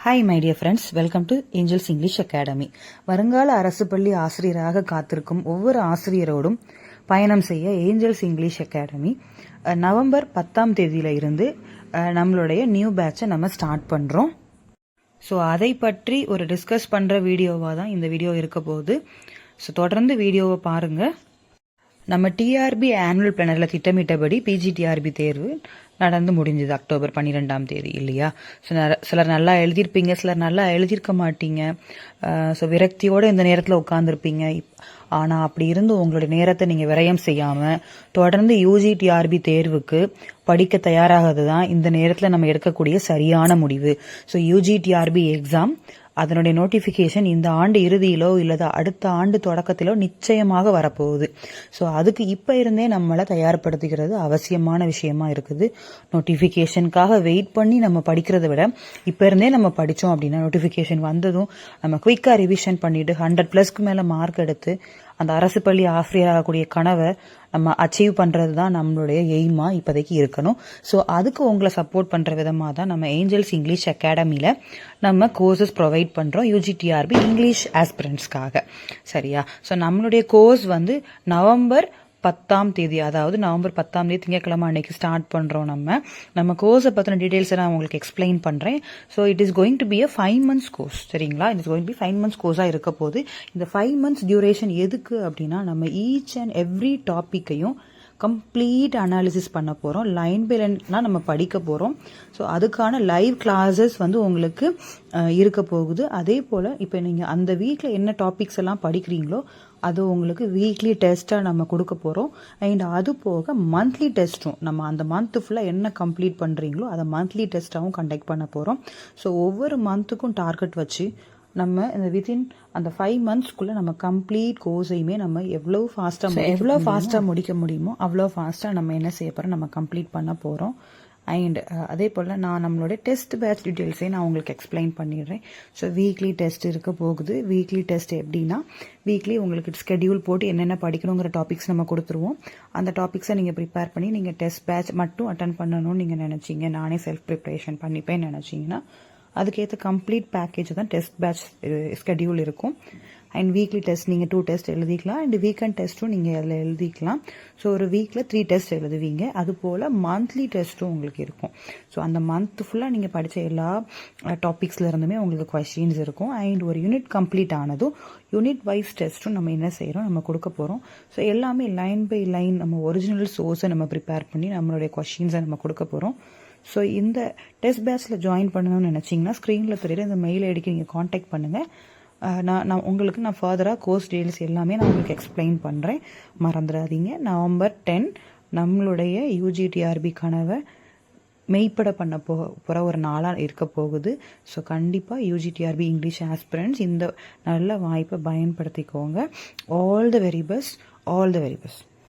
Hi my dear friends welcome to Angels English academy வருங்கால அரசு பள்ளி ஆசிரியராக காத்திருக்கும் ஒவ்வொரு ஆசிரியரோடும் பயணம் செய்ய ஏஞ்சல்ஸ் இங்கிலீஷ் அகாடமி நவம்பர் பத்தாம் தேதியில இருந்து நம்மளுடைய நியூ பேட்சை நம்ம ஸ்டார்ட் பண்ணுறோம் ஸோ அதை பற்றி ஒரு டிஸ்கஸ் பண்ணுற வீடியோவாக தான் இந்த வீடியோ இருக்க போகுது. ஸோ தொடர்ந்து வீடியோவை பாருங்கள் நம்ம டிஆர்பி ஆனுவல் பிளானரில் திட்டமிட்டபடி பிஜிடிஆர்பி தேர்வு நடந்து முடிஞ்சது அக்டோபர் பன்னிரெண்டாம் தேதி இல்லையா? ஸோ சிலர் நல்லா எழுதியிருப்பீங்க சிலர் நல்லா எழுதியிருக்க மாட்டீங்க. ஸோ விரக்தியோடு இந்த நேரத்தில் உட்காந்துருப்பீங்க ஆனால் அப்படி இருந்து உங்களுடைய நேரத்தை நீங்கள் விரயம் செய்யாமல் தொடர்ந்து யூஜிடிஆர்பி தேர்வுக்கு படிக்க தயாராகிறது தான் இந்த நேரத்தில் நம்ம எடுக்கக்கூடிய சரியான முடிவு. ஸோ யூஜிடிஆர்பி எக்ஸாம் அதனுடைய நோட்டிஃபிகேஷன் இந்த ஆண்டு இறுதியிலோ இல்லது அடுத்த ஆண்டு தொடக்கத்திலோ நிச்சயமாக வரப்போகுது. ஸோ அதுக்கு இப்போ இருந்தே நம்மளை தயார்படுத்திக்கிறது அவசியமான விஷயமா இருக்குது. நோட்டிஃபிகேஷனுக்காக வெயிட் பண்ணி நம்ம படிக்கிறத விட இப்போ இருந்தே நம்ம படித்தோம் அப்படின்னா நோட்டிஃபிகேஷன் வந்ததும் நம்ம குயிக்காக ரிவிஷன் பண்ணிவிட்டு ஹண்ட்ரட் ப்ளஸ்க்கு மேலே மார்க் எடுத்து அந்த அரசு பள்ளி ஆசிரியராகக்கூடிய கனவை நம்ம அச்சீவ் பண்ணுறது தான் நம்மளுடைய எய்மாக இப்போதைக்கு இருக்கணும். ஸோ அதுக்கு உங்களை சப்போர்ட் பண்ணுற விதமாக தான் நம்ம ஏஞ்சல்ஸ் இங்கிலீஷ் அகாடமியில் நம்ம கோர்சஸ் ப்ரொவைட் பண்ணுறோம் யூஜிடிஆர்பி இங்கிலீஷ் ஆஸ்பிரண்ட்ஸ்க்காக சரியா? ஸோ நம்மளுடைய கோர்ஸ் வந்து நவம்பர் பத்தாம் தேதி அதாவது நவம்பர் பத்தாம் தேதி திங்கக்கிழமை அன்னைக்கு ஸ்டார்ட் பண்ணுறோம் நம்ம. நம்ம கோர்ஸை பற்றின டீட்டெயில்ஸை நான் உங்களுக்கு எக்ஸ்பிளைன் பண்ணுறேன் so it is going to be a five months course சரிங்களா? It is going be five months கோர்ஸாக இருக்க போது இந்த ஃபைவ் மந்த்ஸ் டியூரேஷன் எதுக்கு அப்படின்னா நம்ம ஈச் அண்ட் எவ்ரி டாப்பிக்கையும் கம்ப்ளீட் அனாலிசிஸ் பண்ண போகிறோம் லைன் பை லைன்லாம் நம்ம படிக்க போகிறோம் ஸோ அதுக்கான லைவ் கிளாஸஸ் வந்து உங்களுக்கு இருக்க போகுது. அதே போல் இப்போ நீங்கள் அந்த வீக்கில் என்ன டாபிக்ஸ் எல்லாம் படிக்கிறீங்களோ அது உங்களுக்கு வீக்லி டெஸ்ட்டாக நம்ம கொடுக்க போகிறோம் அண்ட் அது போக மந்த்லி டெஸ்ட்டும் நம்ம அந்த மந்த் ஃபுல்லாக என்ன கம்ப்ளீட் பண்ணுறீங்களோ அதை மந்த்லி டெஸ்ட்டாகவும் கண்டக்ட் பண்ண போகிறோம் ஸோ ஒவ்வொரு மந்த்துக்கும் டார்கெட் வச்சு நம்ம இந்த வித்தின் அந்த ஃபைவ் மந்த்ஸ்க்குள்ளே நம்ம கம்ப்ளீட் கோர்ஸையுமே நம்ம எவ்வளோ ஃபாஸ்ட்டாக எவ்வளோ ஃபாஸ்ட்டாக முடிக்க முடியுமோ அவ்வளோ ஃபாஸ்ட்டாக நம்ம என்ன செய்ய போகிறோம் நம்ம கம்ப்ளீட் பண்ண போகிறோம் அண்ட் அதே போல் நான் நம்மளோட டெஸ்ட் பேட்ச் டீட்டெயில்ஸையும் நான் உங்களுக்கு எக்ஸ்பிளைன் பண்ணிடுறேன். ஸோ வீக்லி டெஸ்ட் இருக்க போகுது. வீக்லி டெஸ்ட் எப்படின்னா வீக்லி உங்களுக்கு ஸ்கெடியூல் போட்டு என்னென்ன படிக்கணுங்கிற டாபிக்ஸ் நம்ம கொடுத்துருவோம். அந்த டாபிக்ஸை நீங்கள் ப்ரிப்பேர் பண்ணி நீங்கள் டெஸ்ட் பேட்ச் மட்டும் அட்டன் பண்ணணும்னு நீங்கள் நினச்சிங்க. நானே செல்ஃப் ப்ரிப்ரேஷன் பண்ணிப்பேன்னு நினச்சிங்கன்னா அதுக்கேற்ற கம்ப்ளீட் பேக்கேஜ் தான் டெஸ்ட் பேட்ச் ஸ்கெடியூல் இருக்கும். அண்ட் வீக்லி டெஸ்ட் நீங்கள் டூ டெஸ்ட் எழுதிக்கலாம். அண்ட் வீக்கெண்ட் டெஸ்ட்டும் நீங்கள் அதில் எழுதிக்கலாம். ஸோ ஒரு வீக்கில் த்ரீ டெஸ்ட் எழுதுவீங்க. அது போல் மந்த்லி டெஸ்ட்டும் உங்களுக்கு இருக்கும். ஸோ அந்த மந்த் ஃபுல்லாக நீங்கள் படித்த எல்லா டாபிக்ஸில் இருந்துமே உங்களுக்கு கொஸ்டின்ஸ் இருக்கும். அண்ட் ஒரு யூனிட் கம்ப்ளீட் ஆனதும் யூனிட் வைஸ் டெஸ்ட்டும் நம்ம என்ன செய்கிறோம் நம்ம கொடுக்க போகிறோம் ஸோ எல்லாமே லைன் பை லைன் நம்ம ஒரிஜினல் சோர்ஸை நம்ம ப்ரிப்பேர் பண்ணி நம்மளுடைய கொஸ்டின்ஸை நம்ம கொடுக்க போகிறோம் ஸோ இந்த டெஸ்ட் பேட்சில் ஜாயின் பண்ணணும்னு நினச்சிங்கன்னா ஸ்க்ரீனில் தெரியுற இந்த மெயில் ஐடிக்கு நீங்கள் காண்டாக்ட் பண்ணுங்கள் நான் நான் உங்களுக்கு நான் ஃபர்தராக கோர்ஸ் டீல்ஸ் எல்லாமே நான் உங்களுக்கு எக்ஸ்பிளைன் பண்ணுறேன் மறந்துடாதீங்க. நவம்பர் டென் நம்மளுடைய யூஜிடிஆர்பி கனவை மெய்ப்பட பண்ண போ போகிற ஒரு நாளாக இருக்க போகுது. ஸோ கண்டிப்பாக யூஜிடிஆர்பி இங்கிலீஷ் ஆஸ்பிரண்ட்ஸ் இந்த நல்ல வாய்ப்பை பயன்படுத்திக்கோங்க. All the very best all the very best